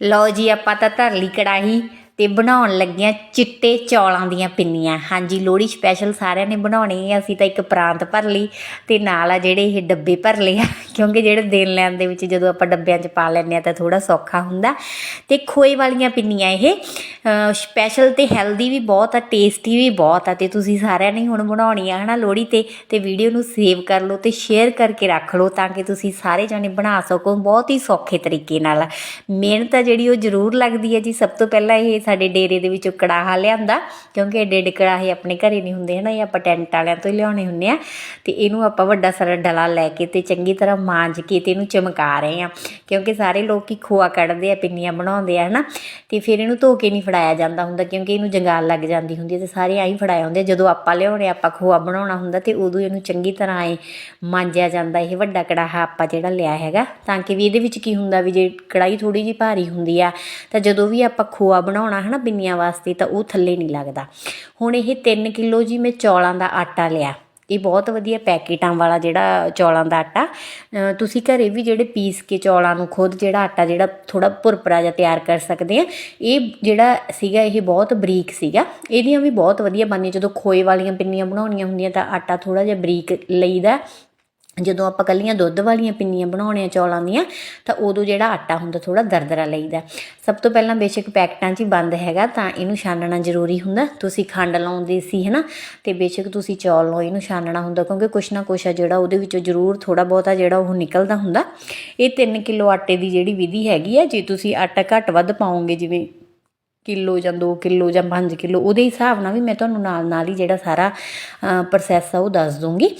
ਲਓ ਜੀ, ਆਪਾਂ ਤਾਂ ਧਰ ਲਈ ਕੜਾਹੀ ਤੇ ਬਣਾਉਣ ਲੱਗੀਆਂ ਚਿੱਟੇ ਚੌਲਾਂ ਦੀਆਂ ਪਿੰਨੀਆਂ। ਹਾਂਜੀ, ਲੋਹੜੀ ਸਪੈਸ਼ਲ ਸਾਰਿਆਂ ਨੇ ਬਣਾਉਣੀ ਹੈ ਅਸੀਂ ਤਾਂ ਇੱਕ ਪ੍ਰਾਂਤ ਭਰ ਲਈ ਤੇ ਨਾਲ ਆ ਜਿਹੜੇ ਇਹ ਡੱਬੇ ਭਰ ਲਏ ਆ, ਕਿਉਂਕਿ ਜਿਹੜੇ ਦੇਣ ਲੈਣ ਦੇ ਵਿੱਚ ਜਦੋਂ ਆਪਾਂ ਡੱਬਿਆਂ 'ਚ ਪਾ ਲੈਂਦੇ ਆ ਤਾਂ ਥੋੜਾ ਸੌਖਾ ਹੁੰਦਾ। ਤੇ ਖੋਏ ਵਾਲੀਆਂ ਪਿੰਨੀਆਂ ਇਹ ਸਪੈਸ਼ਲ ਤੇ ਹੈਲਦੀ ਵੀ ਬਹੁਤ ਆ ਟੇਸਟੀ ਵੀ ਬਹੁਤ ਆ ਤੇ ਤੁਸੀਂ ਸਾਰਿਆਂ ਨੇ ਹੁਣ ਬਣਾਉਣੀ ਬਣਾਉਣੀਆਂ ਹਨਾ ਲੋਹੜੀ ਤੇ ਤੇ ਵੀਡੀਓ ਨੂੰ ਸੇਵ ਕਰ ਲਓ ਤੇ ਸ਼ੇਅਰ ਕਰਕੇ ਰੱਖ ਲਓ ਤਾਂ ਕਿ ਤੁਸੀਂ ਸਾਰੇ ਜਾਣੇ ਬਣਾ ਸਕੋ ਬਹੁਤ ਹੀ ਸੌਖੇ ਤਰੀਕੇ ਨਾਲ। ਮਿਹਨਤ ਆ ਜਿਹੜੀ ਉਹ ਜ਼ਰੂਰ ਲੱਗਦੀ ਹੈ ਜੀ। ਸਭ ਤੋਂ ਪਹਿਲਾਂ ਇਹ ਸਾਡੇ ਡੇਰੇ ਦੇ ਵਿੱਚੋਂ ਕੜਾਹਾ ਲਿਆਂਦਾ, ਕਿਉਂਕਿ ਏਡੇ ਏਡੇ ਕੜਾਹੇ ਆਪਣੇ ਘਰੇ ਨਹੀਂ ਹੁੰਦੇ ਹਨਾ, ਇਹ ਆਪਾਂ ਟੈਂਟ ਵਾਲਿਆਂ ਤੋਂ ਹੀ ਲਿਆਉਣੇ ਹੁੰਦੇ ਆ। ਤੇ ਇਹਨੂੰ ਆਪਾਂ ਵੱਡਾ ਸਾਰਾ ਡਲਾ ਲੈ ਕੇ ਤੇ ਚੰਗੀ ਤਰ੍ਹਾਂ ਮਾਂਜ ਕੇ ਤੇ ਇਹਨੂੰ ਚਮਕਾ ਰਹੇ ਆ, ਕਿਉਂਕਿ ਸਾਰੇ ਲੋਕ ਹੀ ਖੋਆ ਕੱਢਦੇ ਆ, ਪਿੰਨੀਆਂ ਬਣਾਉਂਦੇ ਆ ਹਨਾ। ਤੇ ਫਿਰ ਇਹਨੂੰ ਧੋ ਕੇ ਨਹੀਂ ਫੜਾਇਆ ਜਾਂਦਾ ਹੁੰਦਾ, ਕਿਉਂਕਿ ਇਹਨੂੰ ਜੰਗਾਲ ਲੱਗ ਜਾਂਦੀ ਹੁੰਦੀ ਹੈ ਤੇ ਸਾਰੇ ਆਈ ਫੜਾਏ ਹੁੰਦੇ ਆ। ਜਦੋਂ ਆਪਾਂ ਲਿਆਉਣੇ, ਆਪਾਂ ਖੋਆ ਬਣਾਉਣਾ ਹੁੰਦਾ ਤੇ ਉਦੋਂ ਇਹਨੂੰ ਚੰਗੀ ਤਰ੍ਹਾਂ ਐ ਮਾਂਜਿਆ ਜਾਂਦਾ, ਇਹ ਵੱਡਾ ਕੜਾਹਾ ਆਪਾਂ ਜਿਹੜਾ ਲਿਆ ਹੈਗਾ। ਤਾਂ ਕਿ ਵੀ ਇਹਦੇ ਵਿੱਚ ਕੀ ਹੁੰਦਾ ਵੀ ਜੇ ਕੜਾਈ ਥੋੜੀ ਜਿਹੀ ਭਾਰੀ ਹੁੰਦੀ ਆ, ਤਾਂ ਜਦੋਂ ਵੀ ਆਪਾਂ ਖੋਆ ਬਣਾਉਣਾ ਹਨਾ ਬਿੰਨੀਆਂ ਵਾਸਤੇ, ਤਾਂ ਉਹ ਥੱਲੇ ਨਹੀਂ ਲੱਗਦਾ। ਹੁਣ ਇਹ 3 ਕਿਲੋ ਜੀ ਮੈਂ ਚੌਲਾਂ ਦਾ ਆਟਾ ਲਿਆ। ਇਹ ਬਹੁਤ ਵਧੀਆ ਪੈਕੇਟਾਂ ਵਾਲਾ ਜਿਹੜਾ ਚੌਲਾਂ ਦਾ ਆਟਾ। ਤੁਸੀਂ ਘਰੇ ਵੀ ਜਿਹੜੇ ਪੀਸ ਕੇ ਚੌਲਾਂ ਨੂੰ ਖੁਦ ਜਿਹੜਾ ਆਟਾ ਜਿਹੜਾ ਥੋੜਾ ਭੁਰਪਰਾ ਜਿਹਾ ਤਿਆਰ ਕਰ ਸਕਦੇ ਆ। ਇਹ ਜਿਹੜਾ ਸੀਗਾ, ਇਹ ਬਹੁਤ ਬਰੀਕ ਸੀਗਾ। ਇਹਦੀਆਂ ਵੀ ਬਹੁਤ ਵਧੀਆ ਬਣਦੀਆਂ। ਜਦੋਂ ਖੋਏ ਵਾਲੀਆਂ ਪਿੰਨੀਆਂ ਬਣਾਉਣੀਆਂ ਹੁੰਦੀਆਂ ਤਾਂ ਆਟਾ ਥੋੜਾ ਜਿਹਾ ਬਰੀਕ ਲਈਦਾ। ਜਦੋਂ ਆਪਾਂ ਕੱਲੀਆਂ ਦੁੱਧ ਵਾਲੀਆਂ ਪਿੰਨੀਆਂ ਬਣਾਉਣੇ ਆ ਚੌਲਾਂ ਦੀਆਂ, ਤਾਂ ਉਦੋਂ ਜਿਹੜਾ ਆਟਾ ਹੁੰਦਾ ਥੋੜਾ ਦਰਦਰਾ ਲਈਦਾ। ਸਭ ਤੋਂ ਪਹਿਲਾਂ ਬੇਸ਼ੱਕ ਪੈਕਟਾਂ 'ਚ ਹੀ ਬੰਦ ਹੈਗਾ, ਤਾਂ ਇਹਨੂੰ ਛਾਨਣਾ ਜ਼ਰੂਰੀ ਹੁੰਦਾ। ਤੁਸੀਂ ਖੰਡ ਲਾਉਂਦੇ ਸੀ, ਹਨਾ? ਤੇ ਬੇਸ਼ੱਕ ਤੁਸੀਂ ਚੌਲ ਲਓ, ਇਹਨੂੰ ਛਾਨਣਾ ਹੁੰਦਾ, ਕਿਉਂਕਿ ਕੁਛ ਨਾ ਕੁਛ ਆ ਜਿਹੜਾ ਉਹਦੇ ਵਿੱਚੋਂ ਜ਼ਰੂਰ ਥੋੜਾ ਬਹੁਤਾ ਜਿਹੜਾ ਉਹ ਨਿਕਲਦਾ ਹੁੰਦਾ। ਇਹ 3 ਕਿਲੋ ਆਟੇ ਦੀ ਜਿਹੜੀ ਵਿਧੀ ਹੈਗੀ ਆ, ਜੇ ਤੁਸੀਂ ਆਟਾ ਘੱਟ ਵੱਧ ਪਾਓਗੇ, ਜਿਵੇਂ ਕਿਲੋ ਜਾਂ 2 ਕਿਲੋ ਜਾਂ 5 ਕਿਲੋ, ਉਹਦੇ ਹਿਸਾਬ ਨਾਲ ਵੀ ਮੈਂ ਤੁਹਾਨੂੰ ਨਾਲ ਨਾਲ ਹੀ ਜਿਹੜਾ ਸਾਰਾ ਪ੍ਰੋਸੈਸ ਆ ਉਹ ਦੱਸ ਦੂੰਗੀ।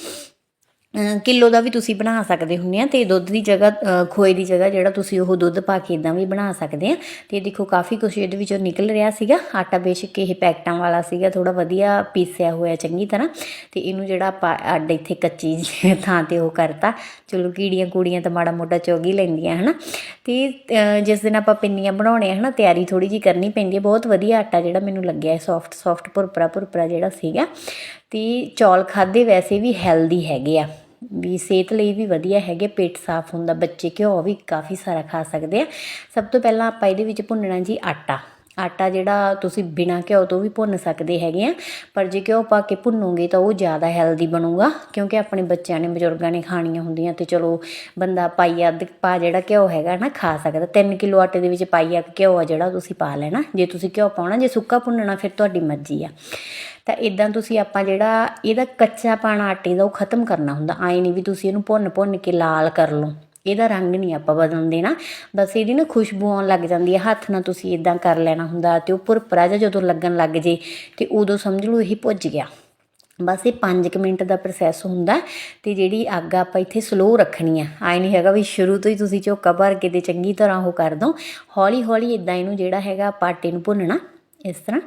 ਕਿਲੋ ਦਾ ਵੀ ਤੁਸੀਂ ਬਣਾ ਸਕਦੇ ਹੁੰਦੇ ਆ ਤੇ ਦੁੱਧ ਦੀ ਜਗ੍ਹਾ ਖੋਏ ਦੀ ਜਗ੍ਹਾ ਜਿਹੜਾ ਤੁਸੀਂ ਉਹ ਦੁੱਧ ਪਾ ਕੇ ਇਦਾਂ ਵੀ ਬਣਾ ਸਕਦੇ ਆ। ਤੇ ਦੇਖੋ ਕਾਫੀ ਕੁਛ ਇਹਦੇ ਵਿੱਚੋਂ ਨਿਕਲ ਰਿਹਾ ਸੀਗਾ। ਆਟਾ ਬੇਸ਼ੱਕ ਇਹ ਪੈਕਟਾਂ ਵਾਲਾ ਸੀਗਾ ਥੋੜਾ ਵਧੀਆ ਪੀਸਿਆ ਹੋਇਆ ਚੰਗੀ ਤਰ੍ਹਾਂ। ਤੇ ਇਹਨੂੰ ਜਿਹੜਾ ਆਪਾਂ ਅੱਡ ਇੱਥੇ ਕੱਚੀ ਥਾਂ ਤੇ ਉਹ ਕਰਤਾ। ਚਲੋ ਕੀੜੀਆਂ ਕੂੜੀਆਂ ਤਾਂ ਮਾੜਾ ਮੋਟਾ ਚੁਗ ਹੀ ਲੈਂਦੀਆਂ ਹਨਾ। ਤੇ ਅ, ਜਿਸ ਦਿਨ ਆਪਾਂ ਪਿੰਨੀਆਂ ਬਣਾਉਣੇ ਆ ਹਨਾ ਤਿਆਰੀ ਥੋੜੀ ਜੀ ਕਰਨੀ ਪੈਂਦੀ ਹੈ ਬਹੁਤ ਵਧੀਆ ਆਟਾ ਜਿਹੜਾ ਮੈਨੂੰ ਲੱਗਿਆ ਸੌਫਟ ਸੌਫਟ ਭੁਰਪਰਾ ਭੁਰਪਰਾ ਜਿਹੜਾ ਸੀਗਾ। ਤੇ ਚੌਲ ਖਾਦੇ ਵੈਸੇ ਵੀ ਹੈਲਦੀ ਹੈਗੇ ਆ। ਵੀ ਸਿਹਤ ਲਈ ਵੀ ਵਧੀਆ ਹੈਗੇ, ਪੇਟ ਸਾਫ਼ ਹੁੰਦਾ, ਬੱਚੇ ਘਿਓ ਵੀ ਕਾਫੀ ਸਾਰਾ ਖਾ ਸਕਦੇ ਆ। ਸਭ ਤੋਂ ਪਹਿਲਾਂ ਆਪਾਂ ਇਹਦੇ ਵਿੱਚ ਭੁੰਨਣਾ ਜੀ ਆਟਾ। ਆਟਾ ਜਿਹੜਾ ਤੁਸੀਂ ਬਿਨਾ ਘਿਓ ਤੋਂ ਵੀ ਭੁੰਨ ਸਕਦੇ ਹੈਗੇ ਆ, ਪਰ ਜੇ ਘਿਓ ਪਾ ਕੇ ਭੁੰਨੋਗੇ ਤਾਂ ਉਹ ਜ਼ਿਆਦਾ ਹੈਲਦੀ ਬਣੂਗਾ, ਕਿਉਂਕਿ ਆਪਣੇ ਬੱਚਿਆਂ ਨੇ, ਬਜ਼ੁਰਗਾਂ ਨੇ ਖਾਣੀਆਂ ਹੁੰਦੀਆਂ ਤੇ ਚਲੋ ਬੰਦਾ ਪਾਈਆ ਅੱਧ ਪਾ ਜਿਹੜਾ ਘਿਓ ਹੈਗਾ ਨਾ, ਖਾ ਸਕਦਾ। 3 ਕਿਲੋ ਆਟੇ ਦੇ ਵਿੱਚ ਪਾਈਆ ਕੁ ਘਿਓ ਆ ਜਿਹੜਾ, ਤੁਸੀਂ ਪਾ ਲੈਣਾ। ਜੇ ਤੁਸੀਂ ਘਿਓ ਪਾਉਣਾ, ਜੇ ਸੁੱਕਾ ਭੁੰਨਣਾ, ਫਿਰ ਤੁਹਾਡੀ ਮਰਜ਼ੀ ਆ। ਤਾਂ ਇਦਾਂ ਤੁਸੀਂ ਆਪਾਂ ਜਿਹੜਾ, ਇਹਦਾ ਕੱਚਾ ਪਾਣਾ ਆਟੇ ਦਾ, ਉਹ ਖਤਮ ਕਰਨਾ ਹੁੰਦਾ। ਆਏ ਨਹੀਂ ਵੀ ਤੁਸੀਂ ਇਹਨੂੰ ਭੁੰਨ ਭੁੰਨ ਕੇ ਲਾਲ ਕਰ ਲਓ। ਇਹਦਾ ਰੰਗ ਨਹੀਂ ਆਪਾਂ ਬਦਲਣ ਦੇਣਾ। ਬਸ ਇਹਦੀ ਨਾ ਖੁਸ਼ਬੂ ਆਉਣ ਲੱਗ ਜਾਂਦੀ ਹੈ। ਹੱਥ ਨਾਲ ਤੁਸੀਂ ਇਦਾਂ ਕਰ ਲੈਣਾ ਹੁੰਦਾ ਤੇ ਉੱਪਰ ਪਰਾ ਜਿਹਾ ਜਦੋਂ ਲੱਗਣ ਲੱਗ ਜੇ ਤੇ ਉਦੋਂ ਸਮਝ ਲਓ ਇਹ ਭੁੱਜ ਗਿਆ। ਬਸ ਇਹ 5 ਮਿੰਟ ਦਾ ਪ੍ਰੋਸੈਸ ਹੁੰਦਾ ਤੇ ਜਿਹੜੀ ਅੱਗ ਆਪਾਂ ਇੱਥੇ ਸਲੋ ਰੱਖਣੀ ਆ ਆਏ ਨਹੀਂ ਹੈਗਾ ਵੀ ਸ਼ੁਰੂ ਤੋਂ ਹੀ ਤੁਸੀਂ ਝੋਕਾ ਭਰ ਕੇ ਤੇ ਚੰਗੀ ਤਰ੍ਹਾਂ ਉਹ ਕਰ ਦੋ। ਹੌਲੀ ਹੌਲੀ ਇਦਾਂ ਇਹਨੂੰ ਜਿਹੜਾ ਹੈਗਾ ਆਪਾਂ ਆਟੇ ਨੂੰ ਭੁੰਨਣਾ, ਇਸ ਤਰ੍ਹਾਂ।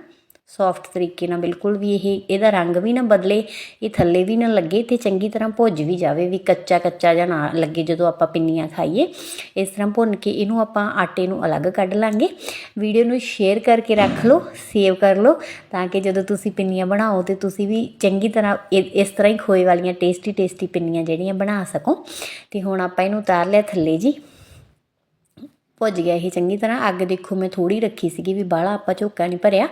ਸੌਫਟ ਤਰੀਕੇ ਨਾਲ ਬਿਲਕੁਲ ਵੀ ਇਹ, ਇਹਦਾ ਰੰਗ ਵੀ ਨਾ ਬਦਲੇ, ਇਹ ਥੱਲੇ ਵੀ ਨਾ ਲੱਗੇ ਤੇ ਚੰਗੀ ਤਰ੍ਹਾਂ ਭੁੱਜ ਵੀ ਜਾਵੇ, ਵੀ ਕੱਚਾ ਕੱਚਾ ਜਾਂ ਨਾ ਲੱਗੇ ਜਦੋਂ ਆਪਾਂ ਪਿੰਨੀਆਂ ਖਾਈਏ। ਇਸ ਤਰ੍ਹਾਂ ਭੁੰਨ ਕੇ ਇਹਨੂੰ ਆਪਾਂ ਆਟੇ ਨੂੰ ਅਲੱਗ ਕੱਢ ਲਾਂਗੇ। ਵੀਡੀਓ ਨੂੰ ਸ਼ੇਅਰ ਕਰਕੇ ਰੱਖ ਲਓ, ਸੇਵ ਕਰ ਲਓ, ਤਾਂ ਕਿ ਜਦੋਂ ਤੁਸੀਂ ਪਿੰਨੀਆਂ ਬਣਾਓ ਤੇ ਤੁਸੀਂ ਵੀ ਚੰਗੀ ਤਰ੍ਹਾਂ ਇ- ਇਸ ਤਰ੍ਹਾਂ ਹੀ ਖੋਏ ਵਾਲੀਆਂ ਟੇਸਟੀ ਟੇਸਟੀ ਪਿੰਨੀਆਂ ਜਿਹੜੀਆਂ ਬਣਾ ਸਕੋ। ਤੇ ਹੁਣ ਆਪਾਂ ਇਹਨੂੰ ਉਤਾਰ ਲਿਆ ਥੱਲੇ ਜੀ। ਭੁੱਜ ਗਿਆ ਇਹ ਚੰਗੀ ਤਰ੍ਹਾਂ। ਅੱਗ ਦੇਖੋ ਮੈਂ ਥੋੜੀ ਰੱਖੀ ਸੀਗੀ ਵੀ ਬਾਹਲਾ ਆਪਾਂ ਝੋਕਾ ਨਹੀਂ ਭਰਿਆ।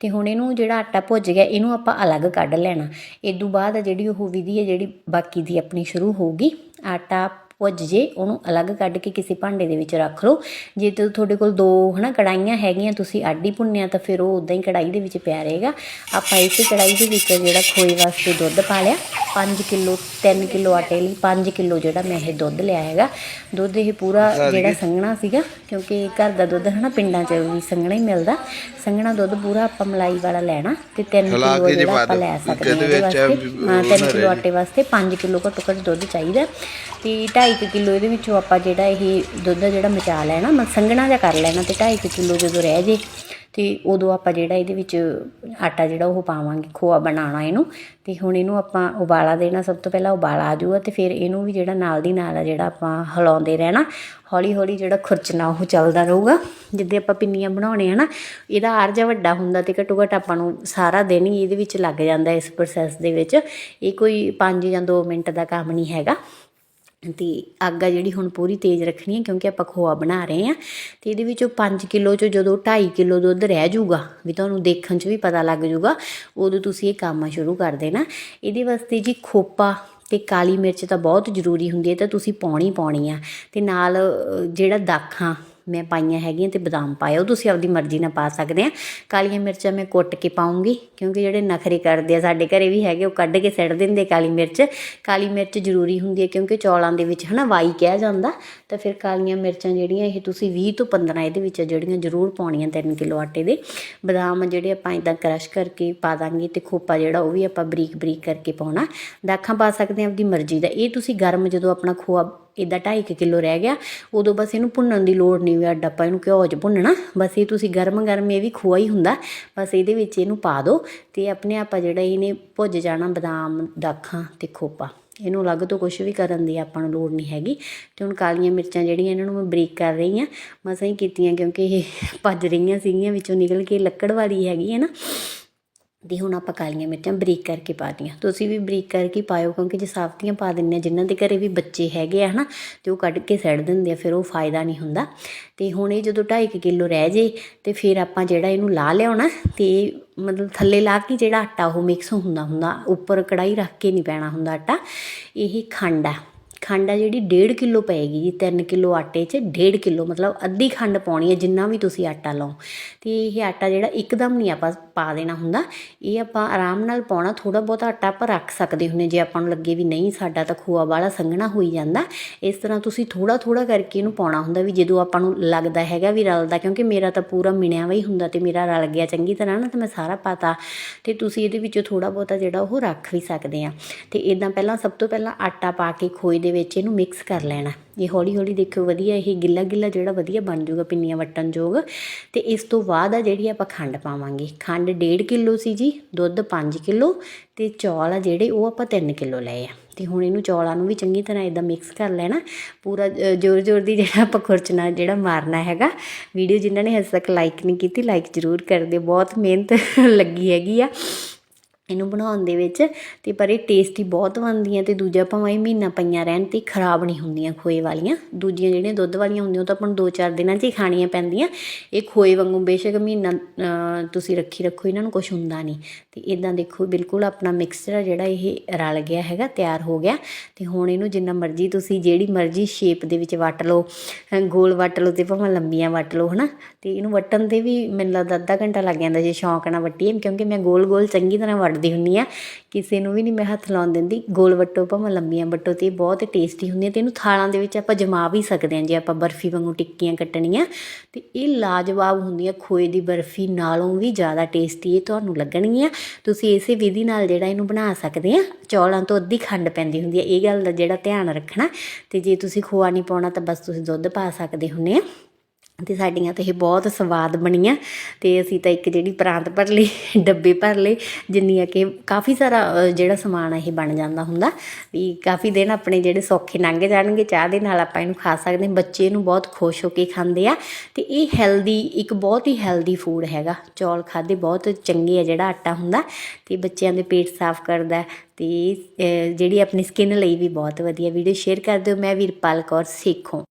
ਤੇ ਹੁਣ ਇਹਨੂੰ ਜਿਹੜਾ ਆਟਾ ਭੁੱਜ ਗਿਆ, ਇਹਨੂੰ ਆਪਾਂ ਅਲੱਗ ਕੱਢ ਲੈਣਾ। ਇਦੋਂ ਬਾਅਦ ਜਿਹੜੀ ਉਹ ਵਿਧੀ ਹੈ ਜਿਹੜੀ ਬਾਕੀ ਦੀ ਆਪਣੀ ਸ਼ੁਰੂ ਹੋਊਗੀ, ਆਟਾ ਭੁੱਜ ਜੇ ਉਹਨੂੰ ਅਲੱਗ ਕੱਢ ਕੇ ਕਿਸੇ ਭਾਂਡੇ ਦੇ ਵਿੱਚ ਰੱਖ ਲਓ। ਜੇ ਤੇ ਤੁਹਾਡੇ ਕੋਲ ਦੋ ਹਨਾ ਕੜਾਈਆਂ ਹੈਗੀਆਂ ਤੁਸੀਂ ਹੀ ਭੁੰਨਿਆ ਤਾਂ ਫਿਰ ਉਹ ਉਦਾਂ ਹੀ ਕੜਾਈ ਦੇ ਵਿੱਚ ਪਿਆ ਰਹੇਗਾ। ਆਪਾਂ ਇਸੇ ਕੜਾਈ ਦੇ ਵਿੱਚ ਜਿਹੜਾ ਖੋਏ ਵਾਸਤੇ ਦੁੱਧ ਪਾ ਲਿਆ 5 ਕਿਲੋ 3 ਕਿਲੋ ਆਟੇ ਲਈ 5 ਕਿਲੋ ਜਿਹੜਾ ਮੈਂ ਇਹ ਦੁੱਧ ਲਿਆ ਹੈਗਾ। ਦੁੱਧ ਇਹ ਪੂਰਾ ਜਿਹੜਾ ਸੰਘਣਾ ਸੀਗਾ ਕਿਉਂਕਿ ਘਰ ਦਾ ਦੁੱਧ ਹਨਾ ਪਿੰਡਾਂ 'ਚ ਵੀ ਸੰਘਣਾ ਹੀ ਮਿਲਦਾ। ਸੰਘਣਾ ਦੁੱਧ ਪੂਰਾ ਆਪਾਂ ਮਲਾਈ ਵਾਲਾ ਲੈਣਾ ਤੇ 3 ਹਿਲਾ ਕਿਲੋ ਜਿਹੜਾ ਆਪਾਂ। ਲੈ ਸਕਦੇ ਹਾਂ ਇਹਦੇ ਵਿੱਚ ਵਾਸਤੇ। ਹਾਂ 3 ਕਿਲੋ ਆਟੇ ਵਾਸਤੇ 5 ਕਿਲੋ ਘੱਟੋ ਘੱਟ ਦੁੱਧ ਚਾਹੀਦਾ। ਤੇ 2.5 ਕਿਲੋ ਇਹਦੇ ਵਿੱਚੋਂ ਆਪਾਂ ਜਿਹੜਾ ਇਹ ਦੁੱਧ ਜਿਹੜਾ ਮਚਾ ਲੈਣਾ ਮੈਂ ਸੰਘਣਾ ਜਿਹਾ ਕਰ ਲੈਣਾ ਤੇ 2.5 ਕਿਲੋ ਜਦੋਂ ਰਹਿ ਜੇ ਤੇ ਉਦੋਂ ਆਪਾਂ ਜਿਹੜਾ ਇਹਦੇ ਵਿੱਚ ਆਟਾ ਜਿਹੜਾ ਉਹ ਪਾਵਾਂਗੇ, ਖੋਆ ਬਣਾਉਣਾ ਇਹਨੂੰ ਤੇ ਹੁਣ ਇਹਨੂੰ ਆਪਾਂ ਉਬਾਲਾ ਦੇਣਾ, ਸਭ ਤੋਂ ਪਹਿਲਾਂ ਉਬਾਲਾ ਆ ਜਾਊਗਾ ਤੇ ਫਿਰ ਇਹਨੂੰ ਵੀ ਜਿਹੜਾ ਨਾਲ ਦੀ ਨਾਲ ਜਿਹੜਾ ਆਪਾਂ ਹਿਲਾਉਂਦੇ ਰਹਿਣਾ ਹੌਲੀ ਹੌਲੀ ਜਿਹੜਾ ਖੁਰਚਣਾ ਉਹ ਚੱਲਦਾ ਰਹੂਗਾ, ਜਿੱਦੇ ਆਪਾਂ ਪਿੰਨੀਆਂ ਬਣਾਉਣੇ ਆ ਨਾ, ਇਹਦਾ ਆਰ ਜਿਹਾ ਵੱਡਾ ਹੁੰਦਾ ਤੇ ਘੱਟੋ ਘੱਟ ਆਪਾਂ ਨੂੰ ਸਾਰਾ ਦਿਨ ਹੀ ਇਹਦੇ ਵਿੱਚ ਲੱਗ ਜਾਂਦਾ ਇਸ ਪ੍ਰੋਸੈਸ ਦੇ ਵਿੱਚ, ਇਹ ਕੋਈ 5 ਜਾਂ 2 ਮਿੰਟ ਦਾ ਕੰਮ ਨਹੀਂ ਹੈਗਾ। ਤੇ ਅੱਗ ਆ ਜਿਹੜੀ ਹੁਣ ਪੂਰੀ ਤੇਜ਼ ਰੱਖਣੀ ਹੈ ਕਿਉਂਕਿ ਆਪਾਂ ਖੋਆ ਬਣਾ ਰਹੇ ਹਾਂ ਤੇ ਇਹਦੇ ਵਿੱਚੋਂ 5 ਕਿਲੋ ਚੋਂ ਜਦੋਂ 2.5 ਕਿਲੋ ਦੁੱਧ ਰਹਿ ਜਾਊਗਾ, ਵੀ ਤੁਹਾਨੂੰ ਦੇਖਣ 'ਚ ਵੀ ਪਤਾ ਲੱਗ ਜਾਊਗਾ, ਉਦੋਂ ਤੁਸੀਂ ਇਹ ਕੰਮ ਸ਼ੁਰੂ ਕਰ ਦੇਣਾ। ਇਹਦੇ ਵਾਸਤੇ ਜੀ ਖੋਪਾ ਤੇ ਕਾਲੀ ਮਿਰਚ ਤਾਂ ਬਹੁਤ ਜ਼ਰੂਰੀ ਹੁੰਦੀ ਹੈ ਤਾਂ ਤੁਸੀਂ ਪਾਉਣੀ ਪਾਉਣੀ ਆ। ਤੇ ਨਾਲ ਜਿਹੜਾ ਦਾਖਾਂ ਮੈਂ ਪਾਈਆਂ ਹੈਗੀਆਂ ਤੇ ਬਦਾਮ ਪਾਏ ਉਹ ਤੁਸੀਂ ਆਪਦੀ ਮਰਜ਼ੀ ਨਾਲ ਪਾ ਸਕਦੇ ਆ। ਕਾਲੀਆਂ ਮਿਰਚਾਂ ਮੈਂ ਕੁੱਟ ਕੇ ਪਾਉਂਗੀ, ਕਿਉਂਕਿ ਜਿਹੜੇ ਨਖਰੇ ਕਰਦੇ ਆ ਸਾਡੇ ਘਰੇ ਵੀ ਹੈਗੇ, ਉਹ ਕੱਢ ਕੇ ਸਿੱਟ ਦਿੰਦੇ ਕਾਲੀ ਮਿਰਚ। ਕਾਲੀ ਮਿਰਚ ਜ਼ਰੂਰੀ ਹੁੰਦੀ ਹੈ ਕਿਉਂਕਿ ਚੌਲਾਂ ਦੇ ਵਿੱਚ ਹਨਾ ਵਾਈ ਕਿਹਾ ਜਾਂਦਾ, ਤਾਂ ਫਿਰ ਕਾਲੀਆਂ ਮਿਰਚਾਂ ਜਿਹੜੀਆਂ ਇਹ ਤੁਸੀਂ 20 ਤੋਂ 15 ਇਹਦੇ ਵਿੱਚ ਜਿਹੜੀਆਂ ਜ਼ਰੂਰ ਪਾਉਣੀਆਂ 3 ਕਿਲੋ ਆਟੇ ਦੇ। ਬਦਾਮ ਜਿਹੜੇ ਆਪਾਂ ਇਦਾਂ ਕ੍ਰਸ਼ ਕਰਕੇ ਪਾ ਦਾਂਗੇ ਤੇ ਖੋਪਾ ਜਿਹੜਾ ਉਹ ਵੀ ਆਪਾਂ ਬਰੀਕ ਬਰੀਕ ਕਰਕੇ ਪਾਉਣਾ। ਦਾਖਾਂ ਪਾ ਸਕਦੇ ਆ ਆਪਦੀ ਮਰਜ਼ੀ ਦਾ। ਇਹ ਤੁਸੀਂ ਗਰਮ ਜਦੋਂ ਆਪਣਾ ਖੋਆ ਇਦਾਂ 2.5 ਕਿਲੋ ਰਹਿ ਗਿਆ, ਉਦੋਂ ਬਸ ਇਹਨੂੰ ਭੁੰਨਣ ਦੀ ਲੋੜ ਨਹੀਂ ਵੀ ਅੱਡ ਆਪਾਂ ਇਹਨੂੰ ਘਿਓ 'ਚ ਭੁੰਨਣਾ, ਬਸ ਇਹ ਤੁਸੀਂ ਗਰਮ ਗਰਮ ਇਹ ਵੀ ਖੋਆ ਹੀ ਹੁੰਦਾ, ਬਸ ਇਹਦੇ ਵਿੱਚ ਇਹਨੂੰ ਪਾ ਦਿਓ ਤੇ ਆਪਣੇ ਆਪਾਂ ਜਿਹੜਾ ਇਹਨੇ ਭੁੱਜ ਜਾਣਾ ਬਦਾਮ, ਦਾਖਾਂ ਤੇ ਖੋਪਾ, ਇਹਨੂੰ ਅਲੱਗ ਤੋਂ ਕੁਝ ਵੀ ਕਰਨ ਦੀ ਆਪਾਂ ਨੂੰ ਲੋੜ ਨਹੀਂ ਹੈਗੀ, ਤੇ ਹੁਣ ਕਾਲੀਆਂ ਮਿਰਚਾਂ ਜਿਹੜੀਆਂ ਇਹਨਾਂ ਨੂੰ ਮੈਂ ਬਰੀਕ ਕਰ ਰਹੀ ਹਾਂ ਮਸਾਂ ਹੀ ਕੀਤੀਆਂ ਕਿਉਂਕਿ ਇਹ ਭੱਜ ਰਹੀਆਂ ਸੀਗੀਆਂ, ਵਿੱਚੋਂ ਨਿਕਲ ਕੇ ਲੱਕੜ ਵਾਲੀ ਹੈਗੀ ਹੈ ਨਾ ਤੇ ਹੁਣ ਆਪਾਂ ਕਾਲੀਆਂ ਮਿਰਚਾਂ ਬਰੀਕ ਕਰਕੇ ਪਾ ਦੀਆਂ ਤੁਸੀਂ ਵੀ ਬਰੀਕ ਕਰਕੇ ਪਾਇਓ ਕਿਉਂਕਿ ਜੇ ਸਾਫਤੀਆਂ ਪਾ ਦਿੰਨੇ ਆ ਜਿਨ੍ਹਾਂ ਦੇ ਘਰੇ ਵੀ ਬੱਚੇ ਹੈਗੇ ਆ ਹਨਾ, ਤੇ ਉਹ ਕੱਢ ਕੇ ਸੜ ਦਿੰਦੇ ਆ, ਫਿਰ ਉਹ ਫਾਇਦਾ ਨਹੀਂ ਹੁੰਦਾ। ਤੇ ਹੁਣ ਇਹ ਜਦੋਂ 2.5 ਕਿਲੋ ਰਹਿ ਜੇ, ਤੇ ਫਿਰ ਆਪਾਂ ਜਿਹੜਾ ਇਹਨੂੰ ਲਾ ਲਿਆਉਣਾ, ਤੇ ਮਤਲਬ ਥੱਲੇ ਲਾ ਕੇ ਜਿਹੜਾ ਆਟਾ ਉਹ ਮਿਕਸ ਹੁੰਦਾ ਹੁੰਦਾ, ਉੱਪਰ ਕੜਾਈ ਰੱਖ ਕੇ ਨਹੀਂ ਪੈਣਾ ਹੁੰਦਾ ਆਟਾ, ਇਹ ਖੰਡ ਆ। ਖੰਡ ਆ ਜਿਹੜੀ 1.5 ਕਿਲੋ ਪਏਗੀ ਜੀ 3 ਕਿਲੋ ਆਟੇ 'ਚ 1.5 ਕਿਲੋ, ਮਤਲਬ ਅੱਧੀ ਖੰਡ ਪਾਉਣੀ ਹੈ ਜਿੰਨਾ ਵੀ ਤੁਸੀਂ ਆਟਾ ਲਓ। ਤੇ ਇਹ ਆਟਾ ਜਿਹੜਾ ਇੱਕਦਮ ਨਹੀਂ ਆਪਾਂ ਪਾ ਦੇਣਾ ਹੁੰਦਾ, ਇਹ ਆਪਾਂ ਆਰਾਮ ਨਾਲ ਪਾਉਣਾ ਥੋੜਾ ਬਹੁਤਾ ਆਟਾ ਆਪਾਂ ਰੱਖ ਸਕਦੇ ਹੁੰਨੇ ਜੇ ਆਪਾਂ ਨੂੰ ਲੱਗੇ ਵੀ ਨਹੀਂ, ਸਾਡਾ ਤਾਂ ਖੋਆ ਵਾਲਾ ਸੰਘਣਾ ਹੋਈ ਜਾਂਦਾ। ਇਸ ਤਰ੍ਹਾਂ ਤੁਸੀਂ ਥੋੜਾ ਥੋੜਾ ਕਰਕੇ ਇਹਨੂੰ ਪਾਉਣਾ ਹੁੰਦਾ ਵੀ ਜਦੋਂ ਆਪਾਂ ਨੂੰ ਲੱਗਦਾ ਹੈਗਾ ਵੀ ਰਲਦਾ, ਕਿਉਂਕਿ ਮੇਰਾ ਤਾਂ ਪੂਰਾ ਮਿਣਿਆ ਵਾ ਹੀ ਹੁੰਦਾ ਤੇ ਮੇਰਾ ਰਲ ਗਿਆ ਚੰਗੀ ਤਰ੍ਹਾਂ ਨਾ, ਤਾਂ ਮੈਂ ਸਾਰਾ ਪਾਤਾ। ਤੇ ਤੁਸੀਂ ਇਹਦੇ ਵਿੱਚੋਂ ਥੋੜਾ ਬਹੁਤਾ ਜਿਹੜਾ ਉਹ ਰੱਖ ਵੀ ਸਕਦੇ ਆ ਤੇ ਇਦਾਂ ਪਹਿਲਾਂ ਸਭ ਤੋਂ ਪਹਿਲਾਂ ਆਟਾ ਪਾ ਕੇ ਖੋਏ ਦੇ ਦੇ ਵਿੱਚ ਇਹਨੂੰ ਮਿਕਸ ਕਰ ਲੈਣਾ। ਇਹ ਹੌਲੀ ਹੌਲੀ ਦੇਖਿਓ ਵਧੀਆ ਇਹ ਗਿੱਲਾ ਗਿੱਲਾ ਜਿਹੜਾ ਵਧੀਆ ਬਣ ਜਾਊਗਾ ਪਿੰਨੀਆਂ ਵਟਣ ਯੋਗ। ਤੇ ਇਸ ਤੋਂ ਬਾਅਦ ਆ ਜਿਹੜੀ ਆਪਾਂ ਖੰਡ ਪਾਵਾਂਗੇ। ਖੰਡ 1.5 ਕਿਲੋ ਸੀ ਜੀ, ਦੁੱਧ 5 ਕਿਲੋ ਤੇ ਚੌਲ ਆ ਜਿਹੜੇ ਉਹ ਆਪਾਂ 3 ਕਿਲੋ ਲਏ ਆ। ਤੇ ਹੁਣ ਇਹਨੂੰ ਚੌਲਾਂ ਨੂੰ ਵੀ ਚੰਗੀ ਤਰ੍ਹਾਂ ਇਦਾਂ ਮਿਕਸ ਕਰ ਲੈਣਾ। ਪੂਰਾ ਜ਼ੋਰ ਜ਼ੋਰ ਦੀ ਜਿਹੜਾ ਆਪਾਂ ਖੁਰਚਣਾ, ਜਿਹੜਾ ਮਾਰਨਾ ਹੈਗਾ। ਵੀਡੀਓ ਜਿਨ੍ਹਾਂ ਨੇ ਹਜੇ ਤੱਕ ਲਾਈਕ ਨਹੀਂ ਕੀਤੀ ਲਾਈਕ ਜ਼ਰੂਰ ਕਰ ਦਿਓ। ਬਹੁਤ ਮਿਹਨਤ ਲੱਗੀ ਹੈਗੀ ਆ। ਇਹਨੂੰ ਬਣਾਉਣ ਦੇ ਵਿੱਚ, ਤੇ ਪਰ ਇਹ ਟੇਸਟੀ ਬਹੁਤ ਬਣਦੀਆਂ ਤੇ ਦੂਜਾ ਭਾਵੇਂ ਇਹ ਮਹੀਨਾ ਪਈਆਂ ਰਹਿਣ ਤੇ ਖਰਾਬ ਨਹੀਂ ਹੁੰਦੀਆਂ ਖੋਏ ਵਾਲੀਆਂ। ਦੂਜੀਆਂ ਜਿਹੜੀਆਂ ਦੁੱਧ ਵਾਲੀਆਂ ਹੁੰਦੀਆਂ ਉਹ ਤਾਂ ਆਪਾਂ ਨੂੰ 2-4 ਦਿਨਾਂ 'ਚ ਹੀ ਖਾਣੀਆਂ ਪੈਂਦੀਆਂ। ਇਹ ਖੋਏ ਵਾਂਗੂ ਬੇਸ਼ੱਕ ਮਹੀਨਾ ਤੁਸੀਂ ਰੱਖੀ ਰੱਖੋ, ਇਹਨਾਂ ਨੂੰ ਕੁਝ ਹੁੰਦਾ ਨਹੀਂ। ਤੇ ਇਦਾਂ ਦੇਖੋ, ਬਿਲਕੁਲ ਆਪਣਾ ਮਿਕਸਚਰ ਆ ਜਿਹੜਾ ਇਹ ਰਲ ਗਿਆ ਹੈਗਾ, ਤਿਆਰ ਹੋ ਗਿਆ। ਤੇ ਹੁਣ ਇਹਨੂੰ ਜਿੰਨਾ ਮਰਜ਼ੀ ਤੁਸੀਂ ਜਿਹੜੀ ਮਰਜ਼ੀ ਸ਼ੇਪ ਦੇ ਵਿੱਚ ਵੱਟ ਲਓ ਗੋਲ ਵੱਟ ਲਓ ਤੇ ਭਾਵੇਂ ਲੰਬੀਆਂ ਵੱਟ ਲਓ, ਹਨਾ? ਤੇ ਇਹਨੂੰ ਵੱਟਣ ਦੇ ਵੀ ਮੈਨੂੰ ਲੱਗਦਾ ਅੱਧਾ ਘੰਟਾ ਲੱਗ ਜਾਂਦਾ ਜੇ ਸ਼ੌਂਕ ਨਾਲ ਵੱਟੀਏ, ਕਿਉਂਕਿ ਮੈਂ ਗੋਲ ਗੋਲ ਚੰਗੀ ਤਰ੍ਹਾਂ ਵੱਟ ਵੱਟਦੀ ਹੁੰਨੀ ਆ ਕਿਸੇ ਨੂੰ ਵੀ ਨਹੀਂ ਮੈਂ ਹੱਥ ਲਾਉਣ ਦਿੰਦੀ। ਗੋਲ ਵੱਟੋ ਭਾਵੇਂ ਲੰਬੀਆਂ ਵੱਟੋ ਤੇ ਇਹ ਬਹੁਤ ਟੇਸਟੀ ਹੁੰਦੀਆਂ ਤੇ ਇਹਨੂੰ ਥਾਲਾਂ ਦੇ ਵਿੱਚ ਆਪਾਂ ਜਮਾ ਵੀ ਸਕਦੇ ਹਾਂ। ਜੇ ਆਪਾਂ ਬਰਫੀ ਵਾਂਗੂ ਟਿੱਕੀਆਂ ਕੱਟਣੀਆਂ, ਤੇ ਇਹ ਲਾਜਵਾਬ ਹੁੰਦੀਆਂ ਖੋਏ ਦੀ ਬਰਫੀ ਨਾਲੋਂ ਵੀ ਜ਼ਿਆਦਾ ਟੇਸਟੀ ਇਹ ਤੁਹਾਨੂੰ ਲੱਗਣਗੀਆਂ। ਤੁਸੀਂ ਇਸੇ ਵਿਧੀ ਨਾਲ ਜਿਹੜਾ ਇਹਨੂੰ ਬਣਾ ਸਕਦੇ ਆ, ਚੌਲਾਂ ਤੋਂ ਅੱਧੀ ਖੰਡ ਪੈਂਦੀ ਹੁੰਦੀ ਹੈ ਇਹ ਗੱਲ ਦਾ ਜਿਹੜਾ ਧਿਆਨ ਰੱਖਣਾ। ਤੇ ਜੇ ਤੁਸੀਂ ਖੋਆ ਨਹੀਂ ਪਾਉਣਾ ਤਾਂ ਬਸ ਤੁਸੀਂ ਦੁੱਧ ਪਾ ਸਕਦੇ ਹੁੰਨੇ ਆ। ਤੇ ਸਾਡੀਆਂ ਤਾਂ ਇਹ ਬਹੁਤ ਸਵਾਦ ਬਣੀਆਂ ਤੇ ਅਸੀਂ ਤਾਂ ਇੱਕ ਜਿਹੜੀ ਪ੍ਰਾਂਤ ਭਰ ਲਈ, ਡੱਬੇ ਭਰ ਲਏ, ਜਿੰਨੀਆਂ ਕਿ ਕਾਫੀ ਸਾਰਾ ਜਿਹੜਾ ਸਮਾਨ ਇਹ ਬਣ ਜਾਂਦਾ ਹੁੰਦਾ। ਵੀ ਕਾਫੀ ਦਿਨ ਆਪਣੇ ਜਿਹੜੇ ਸੌਖੇ ਲੰਘ ਜਾਣਗੇ, ਚਾਹ ਦੇ ਨਾਲ ਆਪਾਂ ਇਹਨੂੰ ਖਾ ਸਕਦੇ ਬੱਚੇ ਇਹਨੂੰ ਬਹੁਤ ਖੁਸ਼ ਹੋ ਕੇ ਖਾਂਦੇ ਆ। ਤੇ ਇਹ ਹੈਲਦੀ, ਇੱਕ ਬਹੁਤ ਹੀ ਹੈਲਦੀ ਫੂਡ ਹੈਗਾ। ਚੌਲ ਖਾਦੇ ਬਹੁਤ ਚੰਗੇ ਆ ਜਿਹੜਾ ਆਟਾ ਹੁੰਦਾ ਤੇ ਬੱਚਿਆਂ ਦੇ ਪੇਟ ਸਾਫ਼ ਕਰਦਾ ਤੇ ਜਿਹੜੀ ਆਪਣੀ ਸਕਿਨ ਲਈ ਵੀ ਬਹੁਤ ਵਧੀਆ। ਵੀਡੀਓ ਸ਼ੇਅਰ ਕਰ ਦਿਓ। ਮੈਂ ਵੀਰਪਾਲ ਕੌਰ, ਸੇਖੋਂ।